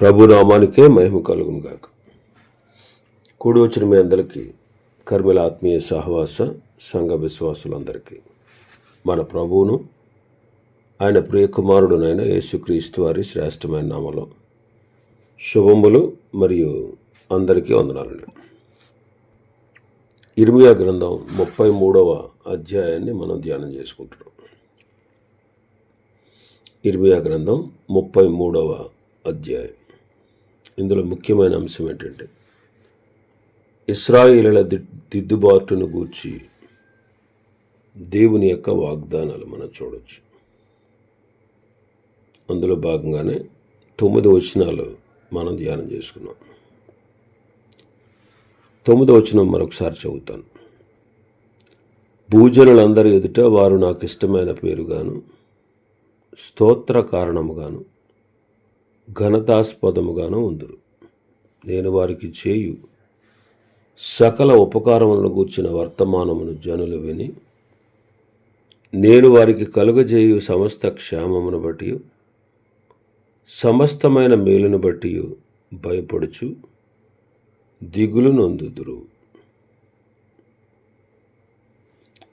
ప్రభు నామానికే మహిమ కలుగును గాక. కూడి వచ్చిన మీ అందరికీ కర్మిల ఆత్మీయ సహవాస సంఘ విశ్వాసులందరికీ. మన ప్రభువును ఆయన ప్రియకుమారుడునైన యేసుక్రీస్తు వారి శ్రేష్టమైన నామలో శుభములు మరియు అందరికీ వందనాలండి. ఇర్మియా గ్రంథం ముప్పై మూడవ అధ్యాయాన్ని మనం ధ్యానం చేసుకుంటున్నాం. ఇర్మియా గ్రంథం ముప్పై మూడవ అధ్యాయం. ఇందులో ముఖ్యమైన అంశం ఏంటంటే ఇస్రాయిల దిద్దుబాటును గూర్చి దేవుని యొక్క వాగ్దానాలు మనం చూడవచ్చు అందులో భాగంగానే తొమ్మిది వచనాలు మనం ధ్యానం చేసుకున్నాం. తొమ్మిది వచనం మరొకసారి చదువుతాను. భూజనులందరి ఎదుట వారు నాకు ఇష్టమైన పేరుగాను స్తోత్ర కారణముగాను ఘనతాస్పదముగాను ఉందురు. నేను వారికి చేయు సకల ఉపకారములను గూర్చిన వర్తమానమును జనులు విని నేను వారికి కలుగజేయు సమస్త క్షేమమును బట్టి సమస్తమైన మేలును బట్టి భయపడుచు దిగులు నొందుదురు.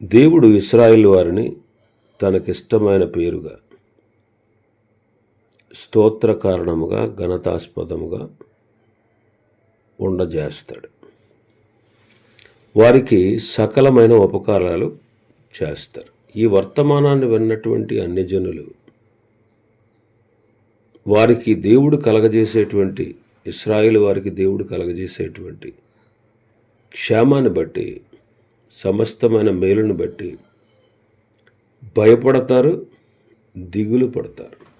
దేవుడు ఇస్రాయిల్ వారిని తనకిష్టమైన పేరుగా స్తోత్ర కారణముగా ఘనతాస్పదముగా ఉండజేస్తాడు. వారికి సకలమైన ఉపకారాలు చేస్తారు. ఈ వర్తమానాన్ని విన్నటువంటి అన్ని జనులు వారికి దేవుడు కలగజేసేటువంటి ఇస్రాయిల్ వారికి దేవుడు కలగజేసేటువంటి క్షేమాన్ని బట్టి సమస్తమైన మేలును బట్టి భయపడతారు దిగులు పడతారు.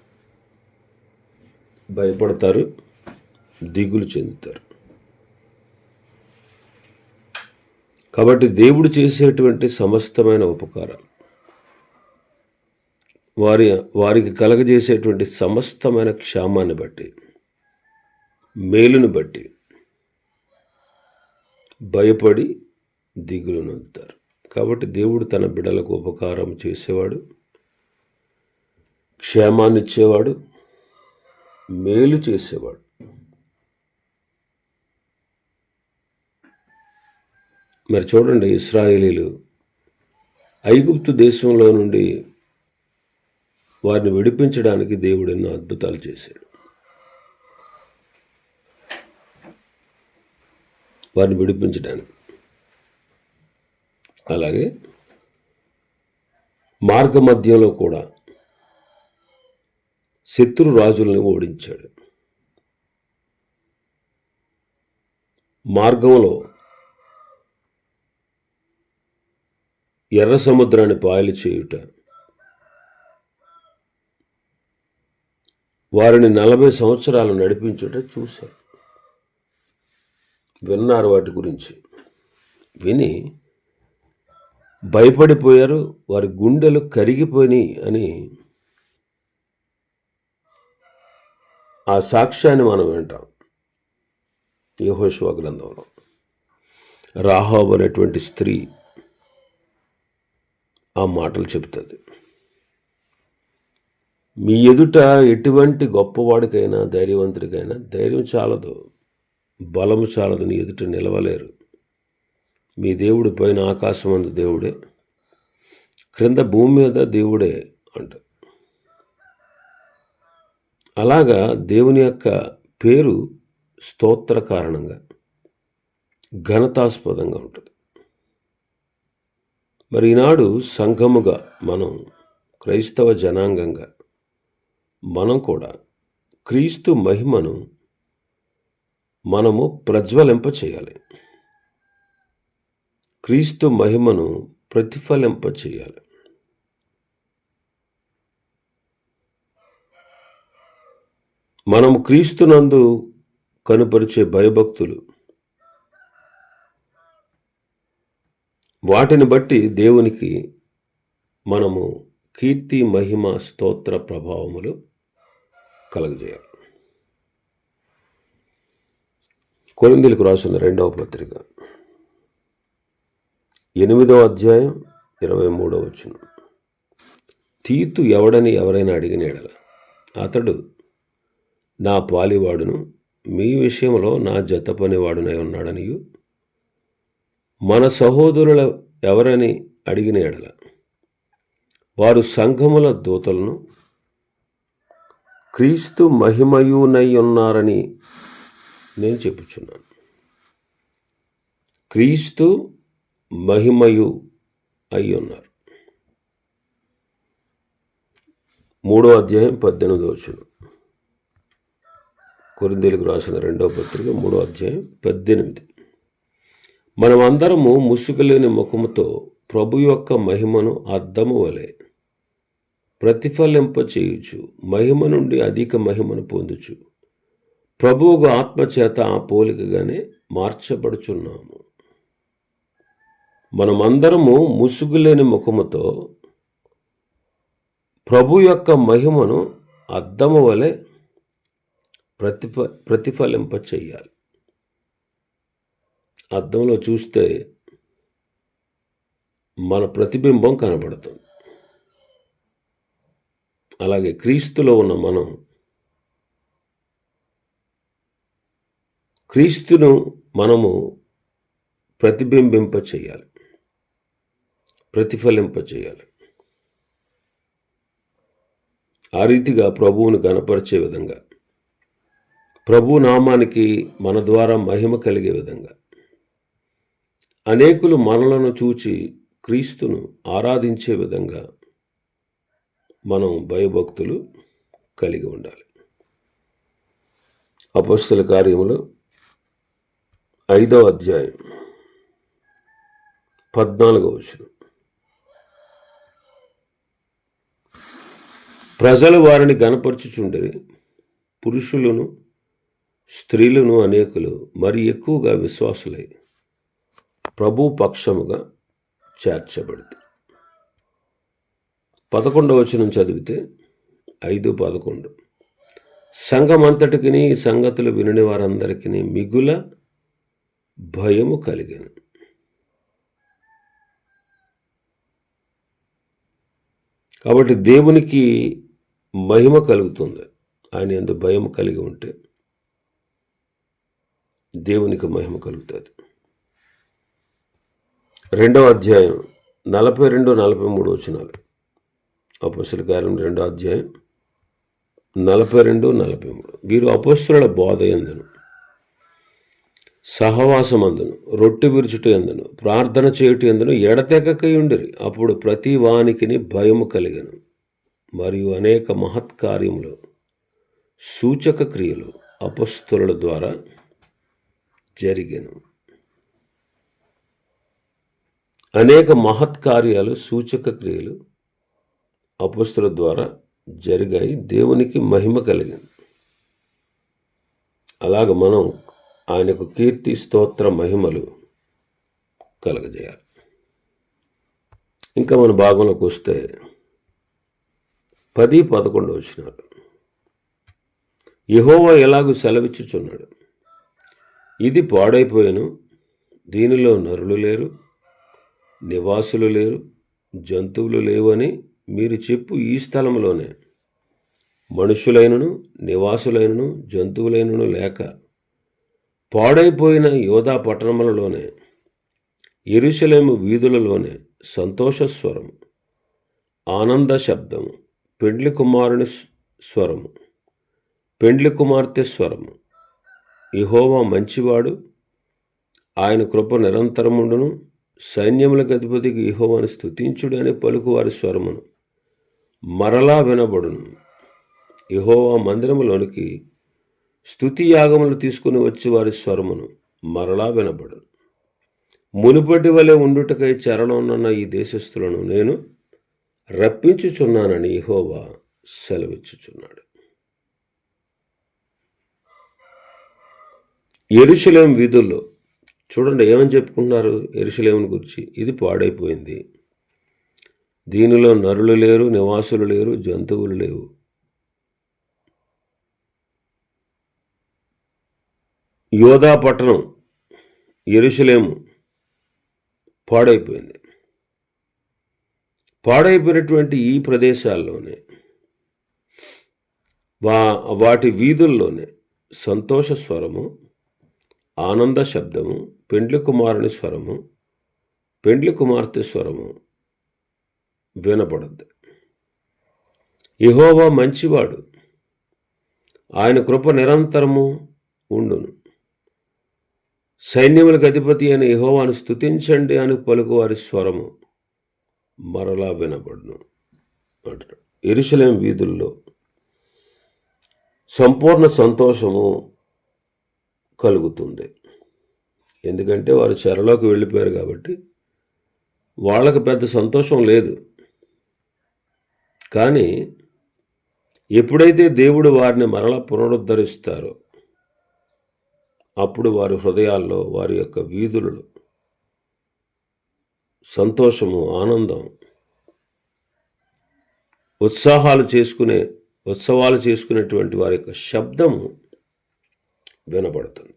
భయపడతారు దిగులు చెందుతారు. కాబట్టి దేవుడు చేసేటువంటి సమస్తమైన ఉపకారాలు వారి వారికి కలగజేసేటువంటి సమస్తమైన క్షేమాన్ని బట్టి మేలును బట్టి భయపడి దిగులు నొందుతారు. కాబట్టి దేవుడు తన బిడలకు ఉపకారం చేసేవాడు క్షేమాన్ని ఇచ్చేవాడు మేలు చేసేవాడు. మరి చూడండి ఇస్రాయేలీలు ఐగుప్తు దేశంలో నుండి వారిని విడిపించడానికి దేవుడు ఎన్నో అద్భుతాలు చేశాడు. వారిని విడిపించడానికి. అలాగే మార్గ మధ్యంలో కూడా శత్రు రాజులను ఓడించాడు. మార్గంలో ఎర్ర సముద్రాన్ని పాయలు చేయుట. వారిని నలభై సంవత్సరాలు నడిపించుట చూశారు విన్నారు వాటి గురించి. విని భయపడిపోయారు వారి గుండెలు కరిగిపోయినాయి అని ఆ సాక్ష్యాన్ని మనం వింటాం. యహోశివ గ్రంథంలో. రాహాబ్ అనేటువంటి స్త్రీ ఆ మాటలు చెబుతుంది. మీ ఎదుట ఎటువంటి గొప్పవాడికైనా ధైర్యవంతుడికైనా ధైర్యం చాలదు బలము చాలదు నీ ఎదుట నిలవలేరు. మీ దేవుడి పైన ఆకాశం అందు దేవుడే క్రింద భూమి మీద దేవుడే అంటారు. అలాగా దేవుని యొక్క పేరు స్తోత్ర కారణంగా ఘనతాస్పదంగా ఉంటుంది. మరి ఈనాడు సంఘముగా మనం క్రైస్తవ జనాంగంగా మనం కూడా క్రీస్తు మహిమను మనము ప్రజ్వలింప చేయాలి. క్రీస్తు మహిమను ప్రతిఫలింప చేయాలి. మనం క్రీస్తునందు కనుపరిచే భయభక్తులు. వాటిని బట్టి దేవునికి మనము కీర్తి మహిమ స్తోత్ర ప్రభావములు కలగజేయాలి. కొరిందులకు రాసిన రెండవ పత్రిక. ఎనిమిదవ అధ్యాయం ఇరవై మూడవ వచ్చిన తీతు ఎవడని ఎవరైనా అడిగిన ఎడల అతడు నా పాలివాడును మీ విషయంలో నా జత పనివాడునై ఉన్నాడనియు? మన సహోదరుల ఎవరని అడిగిన ఎడల. వారు సంఘముల దూతలను క్రీస్తు మహిమయునై ఉన్నారని నేను చెప్పుచున్నాను. క్రీస్తు మహిమయు అయి ఉన్నారు. మూడో అధ్యాయం పద్దెనిమిదో వచ్చును కొరిందీలకు రాసిన రెండవ పత్రిక మూడో అధ్యాయం పద్దెనిమిది. మనం అందరము ముసుగులేని ముఖముతో ప్రభు యొక్క మహిమను అద్దము వలె ప్రతిఫలింప చేయుచు మహిమ నుండి అధిక మహిమను పొందుచు ప్రభువుకు ఆత్మచేత ఆ పోలికగానే మార్చబడుచున్నాము. మనమందరము ముసుగులేని ముఖముతో ప్రభు యొక్క మహిమను అద్దము వలె ప్రతిఫ ప్రతిఫలింప చెయ్యాలి. అద్దంలో చూస్తే మన ప్రతిబింబం కనబడుతుంది. అలాగే క్రీస్తులో ఉన్న మనం క్రీస్తును మనము ప్రతిబింబింప చేయాలి ప్రతిఫలింప చేయాలి ఆ రీతిగా ప్రభువును కనపరిచే విధంగా ప్రభు నామానికి మన ద్వారా మహిమ కలిగే విధంగా. అనేకులు మనలను చూచి క్రీస్తును ఆరాధించే విధంగా మనం భయభక్తులు కలిగి ఉండాలి. అపస్తుల కార్యములు ఐదవ అధ్యాయం పద్నాలుగవ వచనం. ప్రజలు వారిని గనపరచుచుండరి పురుషులను స్త్రీలను అనేకులు మరి ఎక్కువగా విశ్వాసులై ప్రభు పక్షముగా చేర్చబడింది పదకొండవ వచనం చదివితే ఐదు పదకొండు. సంఘమంతటికి ఈ సంగతులు వినని వారందరికీ మిగుల భయము కలిగాను. కాబట్టి దేవునికి మహిమ కలుగుతుంది. ఆయన ఎందు భయం కలిగి ఉంటే దేవునికి మహిమ కలుగుతుంది. రెండవ అధ్యాయం నలభై రెండు నలభై మూడు వచనాలు. అపస్సుల కార్యం రెండో అధ్యాయం నలభై రెండు నలభై మూడు. వీరు అపస్తుల బోధ ఎందును? సహవాసమందును రొట్టె విరుచుట ఎందును? ప్రార్థన చేయుట ఎందును? ఎడతెగకై ఉండిరి. అప్పుడు ప్రతి వానికిని భయము కలిగను. మరియు అనేక మహత్కార్యములు సూచక క్రియలు అపస్తుల ద్వారా జరిగెను. అనేక మహత్కార్యాలు సూచక క్రియలు అపస్తుల ద్వారా జరిగాయి. దేవునికి మహిమ కలిగింది. అలాగ మనం ఆయనకు కీర్తి స్తోత్ర మహిమలు కలగజేయాలి. ఇంకా మన భాగంలోకి వస్తే పది పదకొండు వచ్చినాడు. యహోవా ఎలాగూ సెలవిచ్చుచున్నాడు? ఇది పాడైపోయాను. దీనిలో నరులు లేరు నివాసులు లేరు జంతువులు లేవని మీరు చెప్పు ఈ స్థలంలోనే. మనుషులైనను నివాసులైనను జంతువులైనను లేక పాడైపోయిన యోధా పట్టణములలోనే ఎరుసలేము వీధులలోనే సంతోషస్వరము ఆనంద శబ్దము పెండ్లి కుమారుని స్వరము పెండ్లి కుమార్తె స్వరము. ఇహోవా మంచివాడు. ఆయన కృప నిరంతరముండును సైన్యములకు అధిపతికి ఇహోవాను స్థుతించుడు అని పలుకువారి స్వరమును. మరలా వినబడును. ఇహోవా మందిరములోనికి స్థుతి యాగములు తీసుకుని వచ్చి వారి స్వరమును మరలా వినబడును. మునుపటి వలె ఉండుటకై చెరలోనున్న ఈ దేశస్థులను నేను రప్పించుచున్నానని ఇహోవా సెలవిచ్చుచున్నాడు. ఎరుశలేం వీధుల్లో చూడండి ఏమని చెప్పుకుంటున్నారు ఎరుశలేముని గురించి? ఇది పాడైపోయింది. దీనిలో నరులు లేరు నివాసులు లేరు జంతువులు లేవు. యోధా పట్టణం ఎరుశలేము పాడైపోయింది. పాడైపోయినటువంటి ఈ ప్రదేశాల్లోనే వా వాటి వీధుల్లోనే సంతోష స్వరము ఆనంద శబ్దము పెండ్లి కుమారుని స్వరము పెండ్లి కుమార్తె స్వరము వినపడుద్ది ఇహోవా మంచివాడు. ఆయన కృప నిరంతరము ఉండును. సైన్యములకు అధిపతి అయిన ఇహోవాను స్తుతించండి అని పలుకువారి స్వరము మరలా వినబడును. అంటాడు ఎరుసలేం వీధుల్లో సంపూర్ణ సంతోషము కలుగుతుంది. ఎందుకంటే వారు చెరలోకి వెళ్ళిపోయారు కాబట్టి వాళ్ళకి పెద్ద సంతోషం లేదు. కానీ ఎప్పుడైతే దేవుడు వారిని మరలా పునరుద్ధరిస్తారో అప్పుడు వారి హృదయాల్లో వారి యొక్క వీధులలో సంతోషము ఆనందం ఉత్సాహాలు చేసుకునే ఉత్సవాలు చేసుకునేటువంటి వారి యొక్క శబ్దము వినబడుతుంది.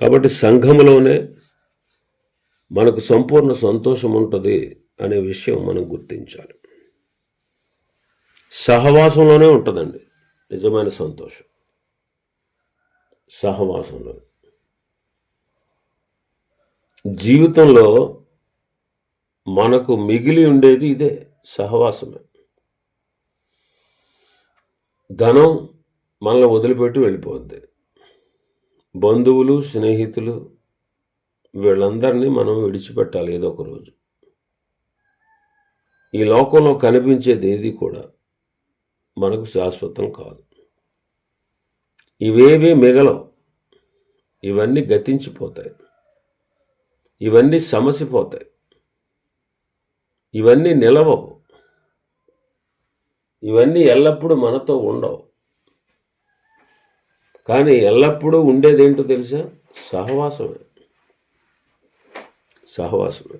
కాబట్టి సంఘములోనే మనకు సంపూర్ణ సంతోషం ఉంటుంది అనే విషయం మనం గుర్తించాలి. సహవాసంలోనే ఉంటుందండి. నిజమైన సంతోషం. సహవాసంలో. జీవితంలో మనకు మిగిలి ఉండేది ఇదే సహవాసమే. ధనం మనల్ని వదిలిపెట్టి వెళ్ళిపోద్ది. బంధువులు స్నేహితులు వీళ్ళందరినీ మనం విడిచిపెట్టాలి ఏదో ఒక రోజు. ఈ లోకంలో కనిపించేది ఏది కూడా మనకు శాశ్వతం కాదు. ఇవేవి మిగలవు. ఇవన్నీ గతించిపోతాయి. ఇవన్నీ సమసిపోతాయి. ఇవన్నీ నిలవవు. ఇవన్నీ ఎల్లప్పుడూ మనతో ఉండవు. కానీ ఎల్లప్పుడూ ఉండేదేంటో తెలుసా? సహవాసమే. సహవాసమే.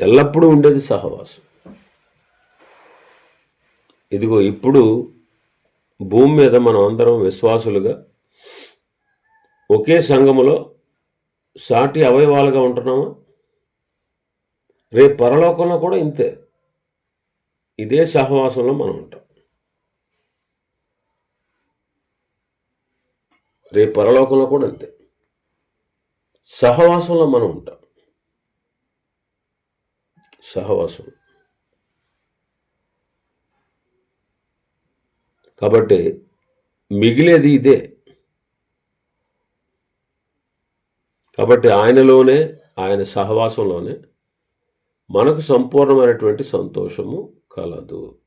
ఎల్లప్పుడూ ఉండేది సహవాసం. ఇదిగో ఇప్పుడు భూమి మీద మనం అందరం విశ్వాసులుగా ఒకే సంఘములో సాటి అవయవాలుగా ఉంటున్నామా? రేపు పరలోకంలో కూడా ఇంతే. ఇదే సహవాసంలో మనం ఉంటాం. రేపు పరలోకంలో కూడా అంతే. సహవాసంలో మనం ఉంటాం. సహవాసం. కాబట్టి మిగిలేది ఇదే. కాబట్టి ఆయనలోనే ఆయన సహవాసంలోనే మనకు సంపూర్ణమైనటువంటి సంతోషము కలదు.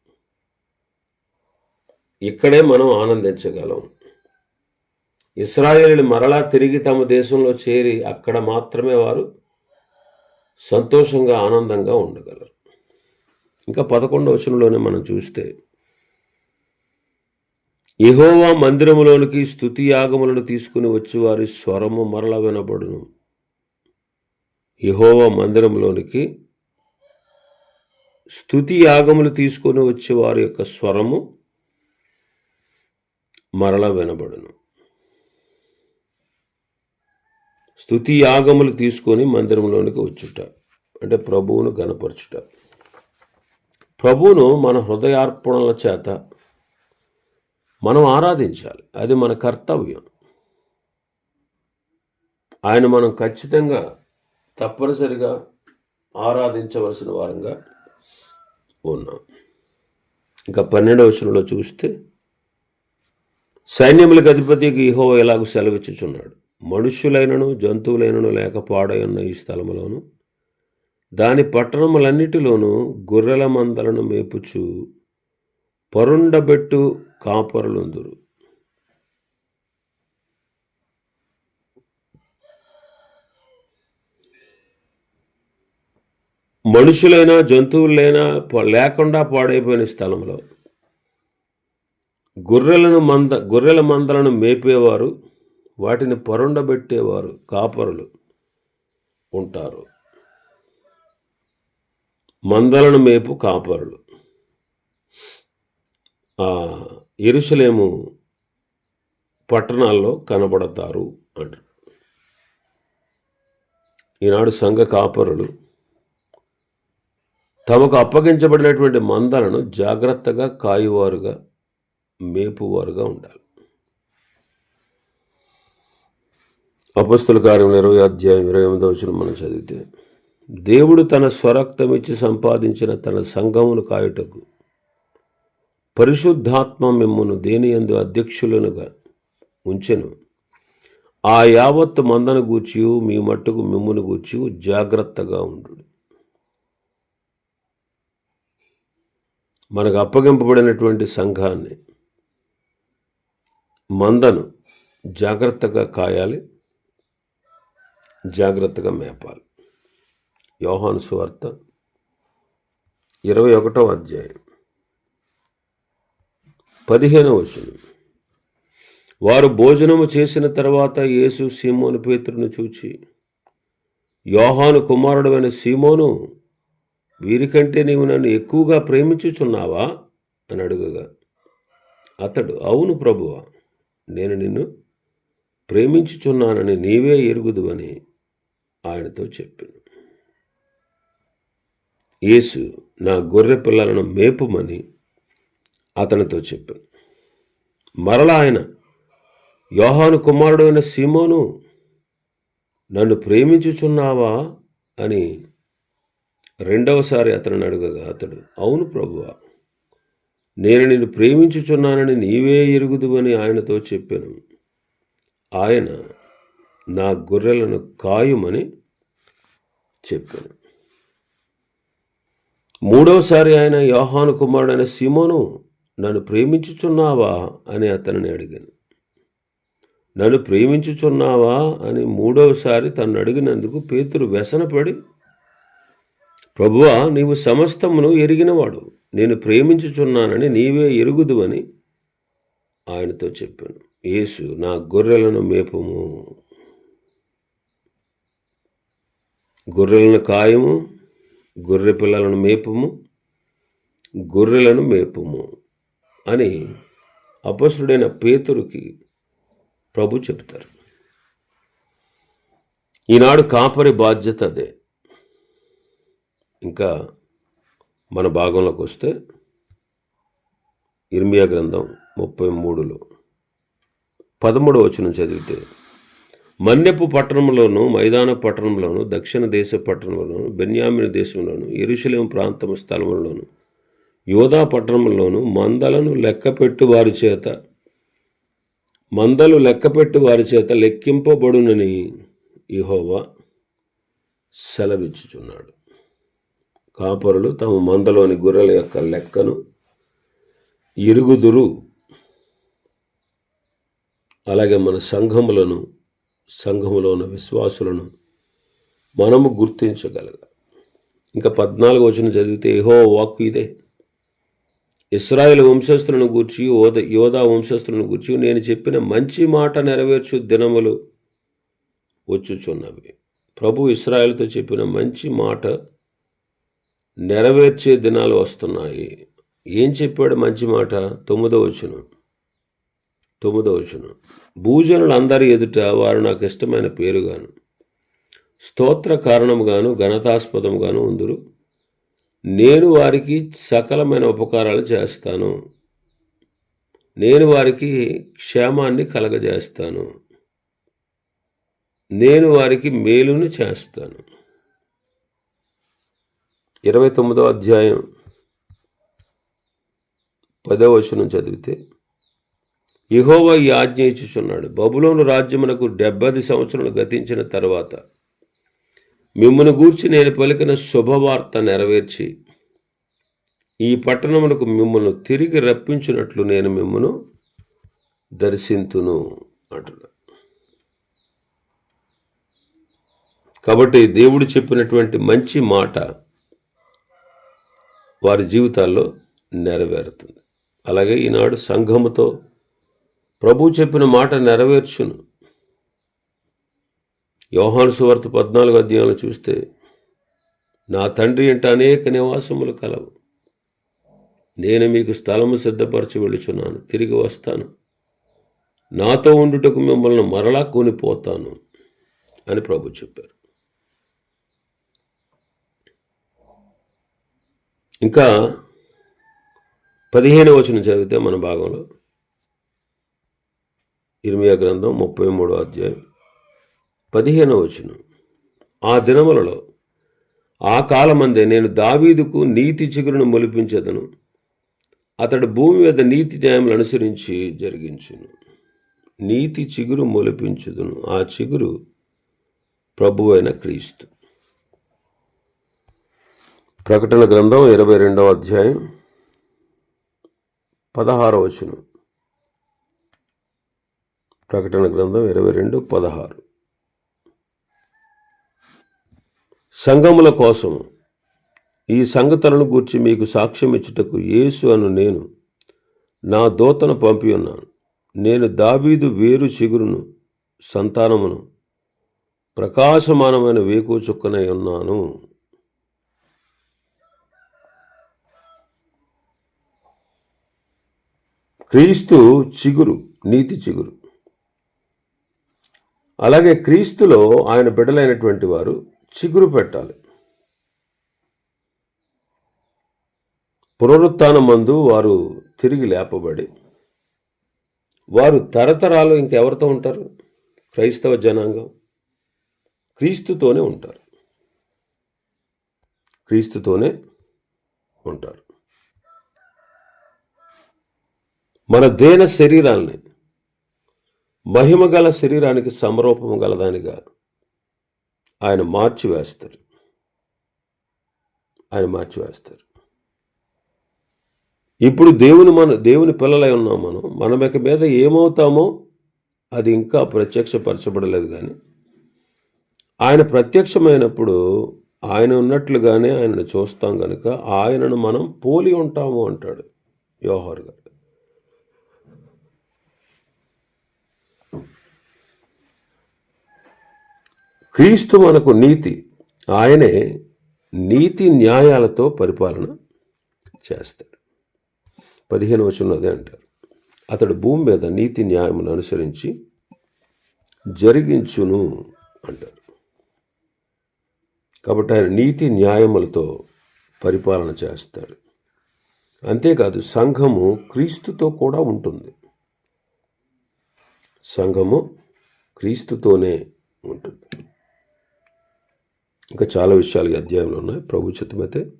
ఇక్కడే మనం ఆనందించగలం. ఇస్రాయేలీలు మరలా తిరిగి తమ దేశంలో చేరి అక్కడ మాత్రమే వారు సంతోషంగా ఆనందంగా ఉండగలరు. ఇంకా పదకొండవ వచనంలోనే మనం చూస్తే ఇహోవా మందిరములోనికి స్థుతి యాగములను తీసుకుని వచ్చి వారి స్వరము మరల వినబడును. ఇహోవా మందిరంలోనికి స్థుతి యాగములు తీసుకొని వచ్చే వారి యొక్క స్వరము మరల వినబడును. స్థుతి యాగములు తీసుకొని మందిరంలోనికి వచ్చుట. అంటే ప్రభువును గనపరచుట ప్రభువును మన హృదయార్పణల చేత మనం ఆరాధించాలి. అది మన కర్తవ్యం. ఆయన మనం ఖచ్చితంగా తప్పనిసరిగా ఆరాధించవలసిన వారంగా ఉన్నాం. ఇంకా పన్నెండవ వచనంలో చూస్తే సైన్యములకు అధిపతికి ఇహో ఎలాగూ సెలవిచ్చుచున్నాడు. మనుష్యులైనను జంతువులైనను లేక పాడై ఉన్న ఈ స్థలములోను దాని పట్టణములన్నిటిలోనూ గొర్రెల మందలను మేపుచు పరుండబెట్టు కాపరులుందురు. మనుషులైనా జంతువులైనా లేకుండా పాడైపోయిన స్థలంలో గొర్రెలను మంద గొర్రెల మందలను మేపేవారు వాటిని పరుండబెట్టేవారు కాపరులు ఉంటారు. మందలను మేపు కాపరులు. ఆ ఎరుసలేము పట్టణాల్లో కనబడతారు అంటారు ఈనాడు సంఘ కాపరులు తమకు అప్పగించబడినటువంటి మందలను జాగ్రత్తగా కాయువారుగా మేపువారుగా ఉండాలి. అపస్తుల కార్యం ఇరవై అధ్యాయం ఇరవై ఎనిమిదో వచ్చిన మనం చదివితే దేవుడు తన స్వరక్తమిచ్చి సంపాదించిన తన సంఘమును కాయుటకు పరిశుద్ధాత్మ మిమ్మును దేని ఎందు అధ్యక్షులనుగా ఉంచెను? ఆ యావత్తు మందను గూర్చి మీ మట్టుకు మిమ్మును గూర్చి జాగ్రత్తగా ఉండు. మనకు అప్పగింపబడినటువంటి సంఘాన్ని మందను జాగ్రత్తగా కాయాలి జాగ్రత్తగా మేపాలి. యోహాను సువార్త ఇరవై ఒకటో అధ్యాయం. పదిహేనవ వచనం. వారు భోజనము చేసిన తర్వాత యేసు సీమోను పేతురును చూచి యోహాను కుమారుడమైన సీమోను వీరికంటే నీవు నన్ను ఎక్కువగా ప్రేమించుచున్నావా? అని అడుగగా అతడు అవును ప్రభువా నేను నిన్ను ప్రేమించుచున్నానని నీవే ఎరుగుదువని ఆయనతో చెప్పాను. యేసు నా గొర్రె పిల్లలను మేపుమని అతనితో చెప్పాను. మరలా ఆయన యోహాను కుమారుడు అయిన సీమోను నన్ను ప్రేమించుచున్నావా అని రెండవసారి అతను అడగగా అతడు అవును ప్రభువా నేను నిన్ను ప్రేమించుచున్నానని నీవే ఎరుగుదువని ఆయనతో చెప్పాను. ఆయన నా గొర్రెలను కాయుమని చెప్పాను మూడవసారి ఆయన యోహాను కుమారుడైన సీమోను నన్ను ప్రేమించుచున్నావా? అని అతనిని అడిగాను. నన్ను ప్రేమించుచున్నావా? అని మూడవసారి తను అడిగినందుకు పేతురు వ్యసనపడి ప్రభువా నీవు సమస్తమును ఎరిగినవాడు. నేను ప్రేమించుచున్నానని నీవే ఎరుగుదు అని ఆయనతో చెప్పాను. యేసు నా గొర్రెలను మేపము. గొర్రెలను కాయము గొర్రె పిల్లలను మేపము గొర్రెలను మేపము అని అపసుడైన పేతురుకి ప్రభు చెప్తారు ఈనాడు కాపరి బాధ్యత అదే. ఇంకా మన భాగంలోకి వస్తే ఇర్మియా గ్రంథం ముప్పై మూడులో పదమూడవ వచనం చదివితే మన్యపు పట్టణంలోను మైదాన పట్టణంలోను దక్షిణ దేశ పట్టణంలోను బెన్యామిన దేశంలోను ఎరుశలేం ప్రాంతం స్థలములలోను యోధా పట్టణంలోను మందలను లెక్కపెట్టు వారి చేత మందలు లెక్కపెట్టు వారి చేత లెక్కింపబడునని ఇహోవా సెలవిచ్చుచున్నాడు. కాపరులు తమ మందలోని గొర్రెల యొక్క లెక్కను ఇరుగుదురు. అలాగే మన సంఘములను సంఘములో ఉన్న విశ్వాసులను మనము గుర్తించగలగాలి. ఇంకా పద్నాలుగు వచ్చిన చదివితే ఏహో వాక్కు ఇదే. ఇస్రాయేల్ వంశస్థులను గూర్చి యోధ యోధా వంశస్థులను గూర్చి నేను చెప్పిన మంచి మాట నెరవేర్చు దినములు వచ్చుచున్నవి. ప్రభు ఇస్రాయేల్తో చెప్పిన మంచి మాట నెరవేర్చే దినాలు వస్తున్నాయి. ఏం చెప్పాడు మంచి మాట? తొమ్మిదో వచ్చిన తొమ్మిదవ వచనం. భూజనులు అందరి ఎదుట వారు నాకు ఇష్టమైన పేరుగాను స్తోత్ర కారణముగాను ఘనతాస్పదముగాను ఉందురు. నేను వారికి సకలమైన ఉపకారాలు చేస్తాను. నేను వారికి క్షేమాన్ని కలగజేస్తాను. నేను వారికి మేలును చేస్తాను. ఇరవై తొమ్మిదో అధ్యాయం పదో వచనం చదివితే ఇహోవా ఈ ఆజ్ఞ ఇచ్చుచున్నాడు. బబులోను రాజ్యమునకు డెబ్బది సంవత్సరాలు గతించిన తర్వాత మిమ్మను గూర్చి నేను పలికిన శుభవార్త నెరవేర్చి ఈ పట్టణమునకు మిమ్మల్ని తిరిగి రప్పించినట్లు నేను మిమ్మను దర్శింతును అంటున్నా. కాబట్టి దేవుడు చెప్పినటువంటి మంచి మాట వారి జీవితాల్లో నెరవేరుతుంది. అలాగే ఈనాడు సంఘముతో ప్రభు చెప్పిన మాట నెరవేర్చును. యోహాను సువార్త పద్నాలుగు అధ్యాయంలో చూస్తే నా తండ్రి అంటే అనేక నివాసములు కలవు. నేను మీకు స్థలము సిద్ధపరచి వెళ్ళుచున్నాను. తిరిగి వస్తాను. నాతో ఉండుటకు మిమ్మల్ని మరలా కొనిపోతాను అని ప్రభు చెప్పారు. ఇంకా పదిహేను వచనం చదివితే మన భాగంలో ఇర్మియా గ్రంథం ముప్పై మూడో అధ్యాయం పదిహేనవ వచనం. ఆ దినములలో ఆ కాలమందే నేను దావీదుకు నీతి చిగురును మొలిపించదను. అతడు భూమి మీద నీతి న్యాయములు అనుసరించి జరిగించును. నీతి చిగురు మొలిపించుదును. ఆ చిగురు ప్రభువైన క్రీస్తు. ప్రకటన గ్రంథం ఇరవై రెండవ అధ్యాయం పదహారవ వచనం. ప్రకటన గ్రంథం ఇరవై రెండు పదహారు. సంఘముల కోసము ఈ సంగతులను గూర్చి మీకు సాక్ష్యం ఇచ్చుటకు యేసు అను నేను నా దూతను పంపి ఉన్నాను. నేను దావీదు వేరు చిగురును సంతానమును ప్రకాశమానమైన వేకు చుక్కనై ఉన్నాను. క్రీస్తు చిగురు నీతి చిగురు. అలాగే క్రీస్తులో ఆయన బిడ్డలైనటువంటి వారు చిగురు పెట్టాలి. పునరుత్థానం మందు వారు తిరిగి లేపబడి వారు తరతరాలు ఇంకెవరితో ఉంటారు? క్రైస్తవ జనాంగం క్రీస్తుతోనే ఉంటారు. క్రీస్తుతోనే ఉంటారు. మన దేన శరీరాల్ని మహిమ గల శరీరానికి సమరూపము గలదానిగా ఆయన మార్చివేస్తారు ఆయన మార్చివేస్తారు ఇప్పుడు దేవుని మన దేవుని పిల్లలై ఉన్నాం మనం. మనం ఇక మీద ఏమవుతామో అది ఇంకా ప్రత్యక్షపరచబడలేదు కానీ ఆయన ప్రత్యక్షమైనప్పుడు ఆయన ఉన్నట్లుగానే ఆయనను చూస్తాం కనుక ఆయనను మనం పోలి ఉంటాము అంటాడు యోహార్ క్రీస్తు మనకు నీతి. ఆయనే నీతి న్యాయాలతో పరిపాలన చేస్తాడు. పదిహేను వచనంలో అదే అంటారు. అతడు భూమి మీద నీతి న్యాయమును అనుసరించి జరిగించును అంటారు. కాబట్టి ఆయన నీతి న్యాయములతో పరిపాలన చేస్తాడు. అంతేకాదు సంఘము క్రీస్తుతో కూడా ఉంటుంది. సంఘము క్రీస్తుతోనే ఉంటుంది. ఇంకా చాలా విషయాలు ఈ అధ్యాయంలో ఉన్నాయి. ప్రభు చిత్తమైతే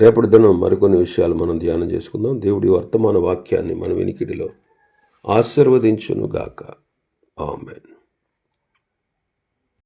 రేపటి దినం మరికొన్ని విషయాలు మనం ధ్యానం చేసుకుందాం. దేవుడి వర్తమాన వాక్యాన్ని మన వినికిడిలో ఆశీర్వదించునుగాక. ఆమెన్.